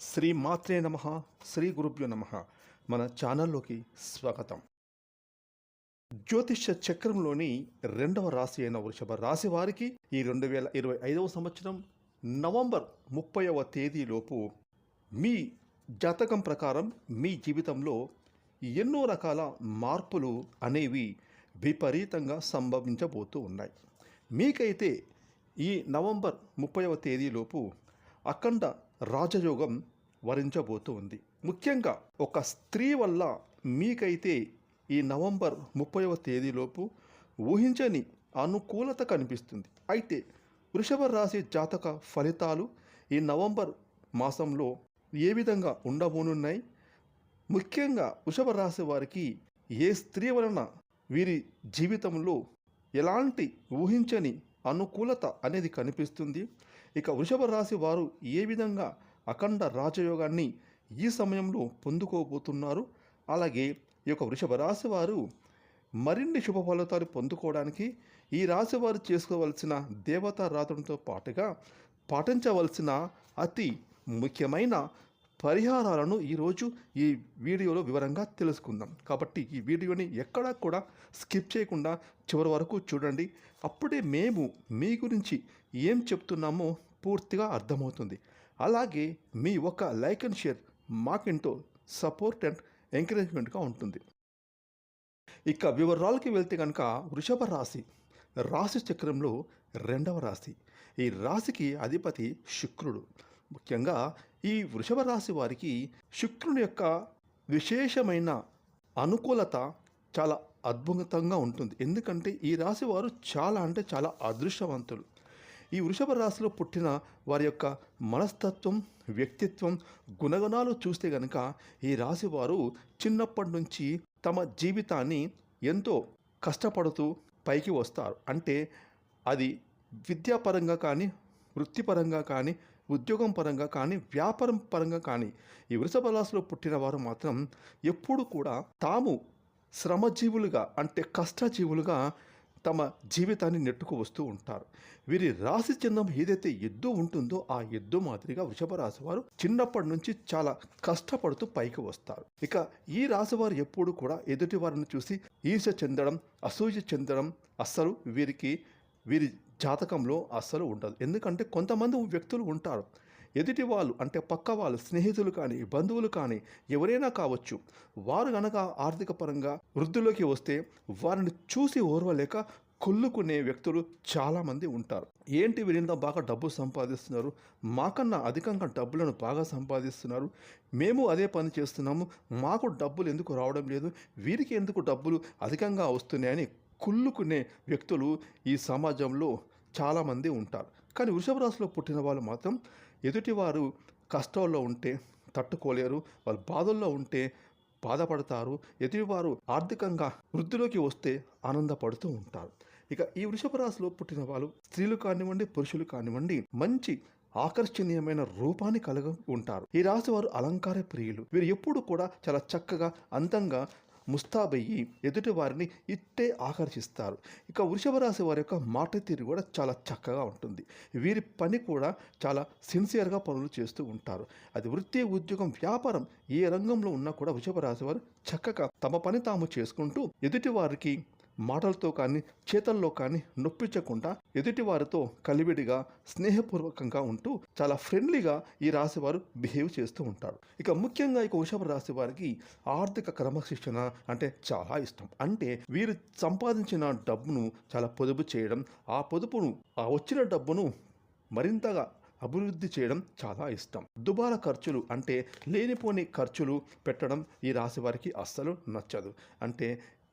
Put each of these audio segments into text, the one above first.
శ్రీ మాత్రే నమ శ్రీ గురుభ్యో నమ. మన ఛానల్లోకి స్వాగతం. జ్యోతిష చక్రంలోని రెండవ రాశి అయిన వృషభ రాశి వారికి ఈ రెండు వేల ఇరవై ఐదవ సంవత్సరం నవంబర్ ముప్పైవ తేదీలోపు మీ జాతకం ప్రకారం మీ జీవితంలో ఎన్నో రకాల మార్పులు అనేవి విపరీతంగా సంభవించబోతూ ఉన్నాయి. మీకైతే ఈ నవంబర్ ముప్పైవ తేదీలోపు అఖండ రాజయోగం వరించబోతూ ఉంది. ముఖ్యంగా ఒక స్త్రీ వల్ల మీకైతే ఈ నవంబర్ ముప్పైవ తేదీలోపు ఊహించని అనుకూలత కనిపిస్తుంది. అయితే వృషభ రాశి జాతక ఫలితాలు ఈ నవంబర్ మాసంలో ఏ విధంగా ఉండబోనున్నాయి? ముఖ్యంగా వృషభ రాశి వారికి ఏ స్త్రీ వలన వీరి జీవితంలో ఎలాంటి ఊహించని అనుకూలత అనేది కనిపిస్తుంది? ఇక వృషభ రాశి వారు ఏ విధంగా అఖండ రాజయోగాన్ని ఈ సమయంలో పొందుకోబోతున్నారు? అలాగే ఈ యొక్క వృషభ రాశి వారు మరిన్ని శుభ ఫలితాలు పొందుకోవడానికి ఈ రాశి వారు చేసుకోవలసిన దేవతారాధనతో పాటుగా పాటించవలసిన అతి ముఖ్యమైన పరిహారాలను ఈరోజు ఈ వీడియోలో వివరంగా తెలుసుకుందాం. కాబట్టి ఈ వీడియోని ఎక్కడా కూడా స్కిప్ చేయకుండా చివరి వరకు చూడండి. అప్పుడే మేము మీ గురించి ఏం చెప్తున్నామో పూర్తిగా అర్థమవుతుంది. అలాగే మీ ఒక లైక్ అండ్ షేర్ మాకెంతో సపోర్ట్ అండ్ ఎంకరేజ్మెంట్గా ఉంటుంది. ఇక వివరాలకి వెళ్తే కనుక వృషభ రాశి రాశి చక్రంలో రెండవ రాశి. ఈ రాశికి అధిపతి శుక్రుడు. ముఖ్యంగా ఈ వృషభ రాశి వారికి శుక్రుని యొక్క విశేషమైన అనుకూలత చాలా అద్భుతంగా ఉంటుంది. ఎందుకంటే ఈ రాశి వారు చాలా అంటే చాలా అదృష్టవంతులు. ఈ వృషభ రాశిలో పుట్టిన వారి యొక్క మనస్తత్వం వ్యక్తిత్వం గుణగణాలు చూస్తే గనక ఈ రాశి వారు చిన్నప్పటి నుంచి తమ జీవితాన్ని ఎంతో కష్టపడుతూ పైకి వస్తారు. అంటే అది విద్యాపరంగా కానీ వృత్తిపరంగా కానీ ఉద్యోగం పరంగా కానీ వ్యాపారం పరంగా కానీ ఈ వృషభ రాశిలో పుట్టిన వారు మాత్రం ఎప్పుడు కూడా తాము శ్రమజీవులుగా అంటే కష్టజీవులుగా తమ జీవితాన్ని నెట్టుకు వస్తూ ఉంటారు. వీరి రాశి చిహ్నం ఏదైతే ఎద్దు ఉంటుందో ఆ ఎద్దు మాదిరిగా వృషభ రాశి వారు చిన్నప్పటి నుంచి చాలా కష్టపడుతూ పైకి వస్తారు. ఇక ఈ రాశి వారు ఎప్పుడు కూడా ఎదుటి వారిని చూసి ఈర్ష చెందడం అసూయ చెందడం అస్సలు వీరికి వీరి జాతకంలో అస్సలు ఉండదు. ఎందుకంటే కొంతమంది వ్యక్తులు ఉంటారు. ఎదుటి వాళ్ళు అంటే పక్క వాళ్ళు స్నేహితులు కానీ బంధువులు కానీ ఎవరైనా కావచ్చు వారు గనక ఆర్థిక పరంగా వృద్ధిలోకి వస్తే వారిని చూసి ఓర్వలేక కొల్లుకునే వ్యక్తులు చాలామంది ఉంటారు. ఏంటి వీరింత బాగా డబ్బు సంపాదిస్తున్నారు? మాకన్నా అధికంగా డబ్బులను బాగా సంపాదిస్తున్నారు. మేము అదే పని చేస్తున్నాము. మాకు డబ్బులు ఎందుకు రావడం లేదు? వీరికి ఎందుకు డబ్బులు అధికంగా వస్తున్నాయని కుళ్ళుకునే వ్యక్తులు ఈ సమాజంలో చాలామంది ఉంటారు. కానీ వృషభ రాశిలో పుట్టిన వాళ్ళు మాత్రం ఎదుటివారు కష్టాల్లో ఉంటే తట్టుకోలేరు వాళ్ళు బాధల్లో ఉంటే బాధపడతారు ఎదుటివారు ఆర్థికంగా వృద్ధిలోకి వస్తే ఆనందపడుతూ ఉంటారు. ఇక ఈ వృషభ రాశిలో పుట్టిన వాళ్ళు స్త్రీలు కానివ్వండి పురుషులు కానివ్వండి మంచి ఆకర్షణీయమైన రూపాన్ని కలిగి ఉంటారు. ఈ రాశి వారు అలంకార ప్రియులు. వీరు ఎప్పుడు కూడా చాలా చక్కగా అందంగా ముస్తాబయ్యి ఎదుటి వారిని ఇట్టే ఆకర్షిస్తారు. ఇక వృషభ రాశి వారి యొక్క మాట తీరు కూడా చాలా చక్కగా ఉంటుంది. వీరి పని కూడా చాలా సిన్సియర్గా పనులు చేస్తూ ఉంటారు. అది వృత్తి ఉద్యోగం వ్యాపారం ఏ రంగంలో ఉన్నా కూడా వృషభ రాశి వారు చక్కగా తమ పని తాము చేసుకుంటూ ఎదుటి వారికి మాటలతో కానీ చేతల్లో కానీ నొప్పించకుండా ఎదుటి వారితో కలివిడిగా స్నేహపూర్వకంగా ఉంటూ చాలా ఫ్రెండ్లీగా ఈ రాశి వారు బిహేవ్ చేస్తూ ఉంటారు. ఇక ముఖ్యంగా ఇక వృషభ రాశి వారికి ఆర్థిక క్రమశిక్షణ అంటే చాలా ఇష్టం. అంటే వీరు సంపాదించిన డబ్బును చాలా పొదుపు చేయడం ఆ పొదుపును ఆ వచ్చిన డబ్బును మరింతగా అభివృద్ధి చేయడం చాలా ఇష్టం. దుబారా ఖర్చులు అంటే లేనిపోని ఖర్చులు పెట్టడం ఈ రాశి వారికి అస్సలు నచ్చదు. అంటే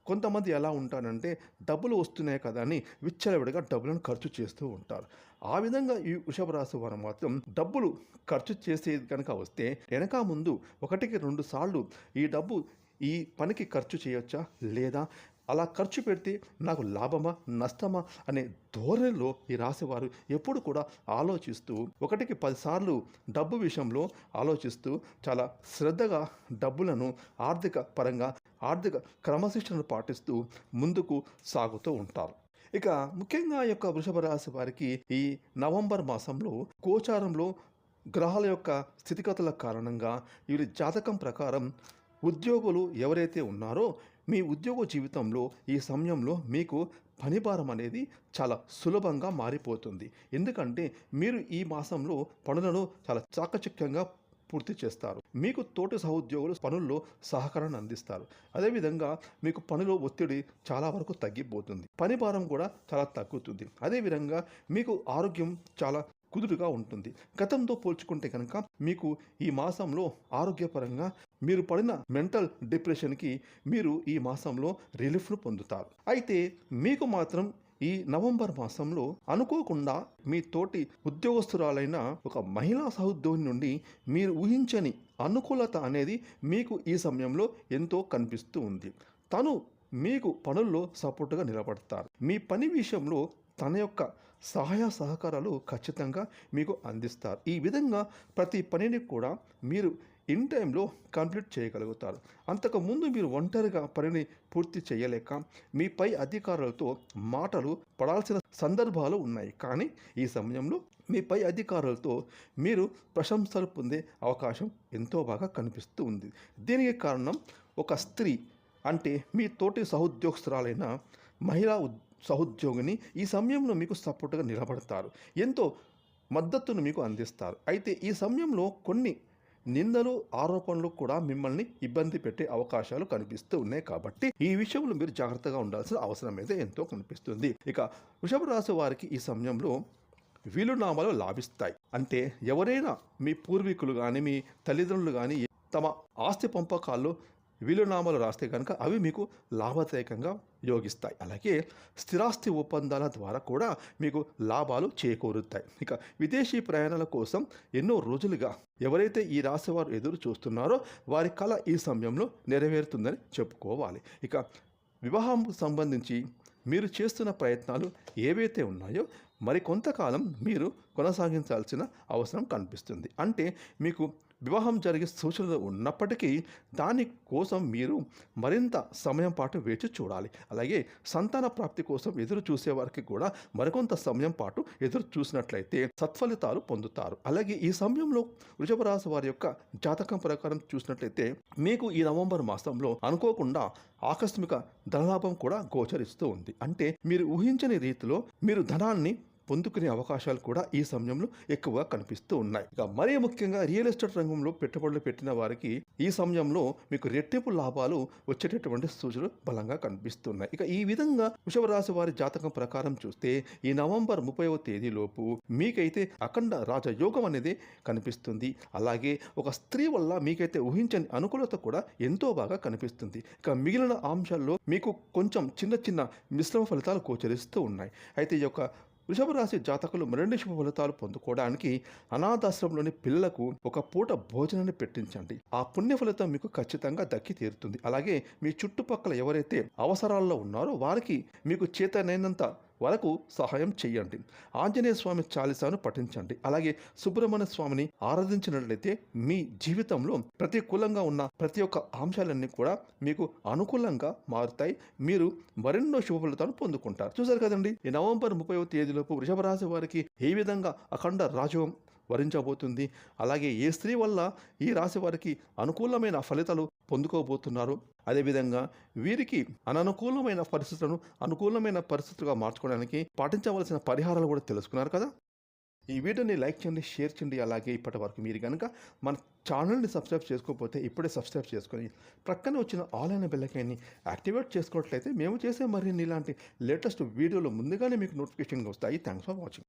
కొంతమంది ఎలా ఉంటారంటే డబ్బులు వస్తున్నాయి కదా అని విచ్చలవిడిగా డబ్బులను ఖర్చు చేస్తూ ఉంటారు. ఆ విధంగా ఈ వృషభ రాశి వారు మాత్రం డబ్బులు ఖర్చు చేసేది కనుక వస్తే వెనక ముందు ఒకటికి రెండు సార్లు ఈ డబ్బు ఈ పనికి ఖర్చు చేయొచ్చా? లేదా అలా ఖర్చు పెడితే నాకు లాభమా? నష్టమా? అనే ధోరణిలో ఈ రాశివారు ఎప్పుడు కూడా ఆలోచిస్తూ ఒకటికి పదిసార్లు డబ్బు విషయంలో ఆలోచిస్తూ చాలా శ్రద్ధగా డబ్బులను ఆర్థిక పరంగా ఆర్థిక క్రమశిక్షణను పాటిస్తూ ముందుకు సాగుతూ ఉంటారు. ఇక ముఖ్యంగా యొక్క వృషభ రాశి వారికి ఈ నవంబర్ మాసంలో గోచారంలో గ్రహాల యొక్క స్థితిగతుల కారణంగా వీరి జాతకం ప్రకారం ఉద్యోగులు ఎవరైతే ఉన్నారో మీ ఉద్యోగ జీవితంలో ఈ సమయంలో మీకు పనిభారం అనేది చాలా సులభంగా మారిపోతుంది. ఎందుకంటే మీరు ఈ మాసంలో పనులను చాలా చాకచక్యంగా పూర్తి చేస్తారు. మీకు తోటి సహోద్యోగులు పనుల్లో సహకారాన్ని అందిస్తారు. అదేవిధంగా మీకు పనిలో ఒత్తిడి చాలా వరకు తగ్గిపోతుంది. పని భారం కూడా చాలా తగ్గుతుంది. అదేవిధంగా మీకు ఆరోగ్యం చాలా కుదురుగా ఉంటుంది. గతంతో పోల్చుకుంటే కనుక మీకు ఈ మాసంలో ఆరోగ్యపరంగా మీరు పడిన మెంటల్ డిప్రెషన్కి మీరు ఈ మాసంలో రిలీఫ్ను పొందుతారు. అయితే మీకు మాత్రం ఈ నవంబర్ మాసంలో అనుకోకుండా మీ తోటి ఉద్యోగస్తురాలైన ఒక మహిళా సహోద్యోగి నుండి మీరు ఊహించని అనుకూలత అనేది మీకు ఈ సమయంలో ఎంతో కనిపిస్తూ ఉంది. తను మీకు పనుల్లో సపోర్టుగా నిలబడతారు. మీ పని విషయంలో తన యొక్క సహాయ సహకారాలు ఖచ్చితంగా మీకు అందిస్తారు. ఈ విధంగా ప్రతి పనిని కూడా మీరు ఇన్ టైంలో కంప్లీట్ చేయగలుగుతారు. అంతకుముందు మీరు ఒంటరిగా పనిని పూర్తి చేయలేక మీ పై అధికారులతో మాటలు పడాల్సిన సందర్భాలు ఉన్నాయి. కానీ ఈ సమయంలో మీ పై అధికారులతో మీరు ప్రశంసలు పొందే అవకాశం ఎంతో బాగా కనిపిస్తూ ఉంది. దీనికి కారణం ఒక స్త్రీ. అంటే మీ తోటి సహోద్యోగస్తురాలైన మహిళా ఉద్- సహోద్యోగిని ఈ సమయంలో మీకు సపోర్ట్గా నిలబడతారు. ఎంతో మద్దతును మీకు అందిస్తారు. అయితే ఈ సమయంలో కొన్ని నిందలు ఆరోపణలు కూడా మిమ్మల్ని ఇబ్బంది పెట్టే అవకాశాలు కనిపిస్తూ ఉన్నాయి కాబట్టి ఈ విషయంలో మీరు జాగ్రత్తగా ఉండాల్సిన అవసరం అయితే ఎంతో కనిపిస్తుంది. ఇక వృషభ రాశి వారికి ఈ సమయంలో వీలునామాలు లాభిస్తాయి. అంటే ఎవరైనా మీ పూర్వీకులు కానీ మీ తల్లిదండ్రులు కానీ తమ ఆస్తి పంపకాల్లో వీలునామాలు రాస్తే కనుక అవి మీకు లాభదాయకంగా యోగిస్తాయి. అలాగే స్థిరాస్తి ఒప్పందాల ద్వారా కూడా మీకు లాభాలు చేకూరుతాయి. ఇక విదేశీ ప్రయాణాల కోసం ఎన్నో రోజులుగా ఎవరైతే ఈ రాశి వారు ఎదురు చూస్తున్నారో వారి కళ ఈ సమయంలో నెరవేరుతుందని చెప్పుకోవాలి. ఇక వివాహం సంబంధించి మీరు చేస్తున్న ప్రయత్నాలు ఏవైతే ఉన్నాయో మరి కొంతకాలం మీరు కొనసాగించాల్సిన అవసరం కనిపిస్తుంది. అంటే మీకు వివాహం జరిగే సూచనలు ఉన్నప్పటికీ దాని కోసం మీరు మరింత సమయం పాటు వేచి చూడాలి. అలాగే సంతాన ప్రాప్తి కోసం ఎదురు చూసే వారికి కూడా మరికొంత సమయం పాటు ఎదురు చూసినట్లయితే సత్ఫలితాలు పొందుతారు. అలాగే ఈ సమయంలో వృషభ రాశి వారి యొక్క జాతకం ప్రకారం చూసినట్లయితే మీకు ఈ నవంబర్ మాసంలో అనుకోకుండా ఆకస్మిక ధనలాభం కూడా గోచరిస్తూ ఉంది. అంటే మీరు ఊహించని రీతిలో మీరు ధనాన్ని పొందుకునే అవకాశాలు కూడా ఈ సమయంలో ఎక్కువగా కనిపిస్తూ ఉన్నాయి. ఇక మరీ ముఖ్యంగా రియల్ ఎస్టేట్ రంగంలో పెట్టుబడులు పెట్టిన వారికి ఈ సమయంలో మీకు రెట్టింపు లాభాలు వచ్చేటటువంటి సూచనలు బలంగా కనిపిస్తున్నాయి. ఇక ఈ విధంగా వృషభరాశి వారి జాతకం ప్రకారం చూస్తే ఈ నవంబర్ ముప్పైవ తేదీలోపు మీకైతే అఖండ రాజయోగం అనేది కనిపిస్తుంది. అలాగే ఒక స్త్రీ వల్ల మీకైతే ఊహించని అనుకూలత కూడా ఎంతో బాగా కనిపిస్తుంది. ఇక మిగిలిన అంశాల్లో మీకు కొంచెం చిన్న చిన్న మిశ్రమ ఫలితాలు గోచరిస్తూ ఉన్నాయి. అయితే ఈ యొక్క వృషభ రాశి జాతకులు మరిన్ని శుభ ఫలితాలు పొందుకోవడానికి అనాథాశ్రమంలోని పిల్లలకు ఒక పూట భోజనాన్ని పెట్టించండి. ఆ పుణ్య ఫలితం మీకు ఖచ్చితంగా దక్కి తీరుతుంది. అలాగే మీ చుట్టుపక్కల ఎవరైతే అవసరాల్లో ఉన్నారో వారికి మీకు చేతనైనంత వరకు సహాయం చేయండి. ఆంజనేయ స్వామి చాలీసాను పఠించండి. అలాగే సుబ్రహ్మణ్య స్వామిని ఆరాధించినట్లయితే మీ జీవితంలో ప్రతికూలంగా ఉన్న ప్రతి ఒక్క అంశాలన్నీ కూడా మీకు అనుకూలంగా మారుతాయి. మీరు మరెన్నో శుభ పొందుకుంటారు. చూసారు కదండి ఈ నవంబర్ ముప్పై తేదీలోపు వృషభ రాశి వారికి ఏ విధంగా అఖండ రాజవం వరించబోతుంది. అలాగే ఏ స్త్రీ వల్ల ఈ రాశి వారికి అనుకూలమైన ఫలితాలు పొందుకోబోతున్నారు? అదేవిధంగా వీరికి అననుకూలమైన పరిస్థితులను అనుకూలమైన పరిస్థితులుగా మార్చుకోవడానికి పాటించవలసిన పరిహారాలు కూడా తెలుసుకున్నారు కదా? ఈ వీడియోని లైక్ చేయండి షేర్ చేయండి. అలాగే ఇప్పటి వరకు మీరు కనుక మన ఛానల్ని సబ్స్క్రైబ్ చేసుకోకపోతే ఇప్పుడే సబ్స్క్రైబ్ చేసుకొని ప్రక్కన వచ్చిన ఆల్ అయిన యాక్టివేట్ చేసుకున్నట్లయితే మేము చేసే మరిన్ని ఇలాంటి లేటెస్ట్ వీడియోలు ముందుగానే మీకు నోటిఫికేషన్ వస్తాయి. Thanks for watching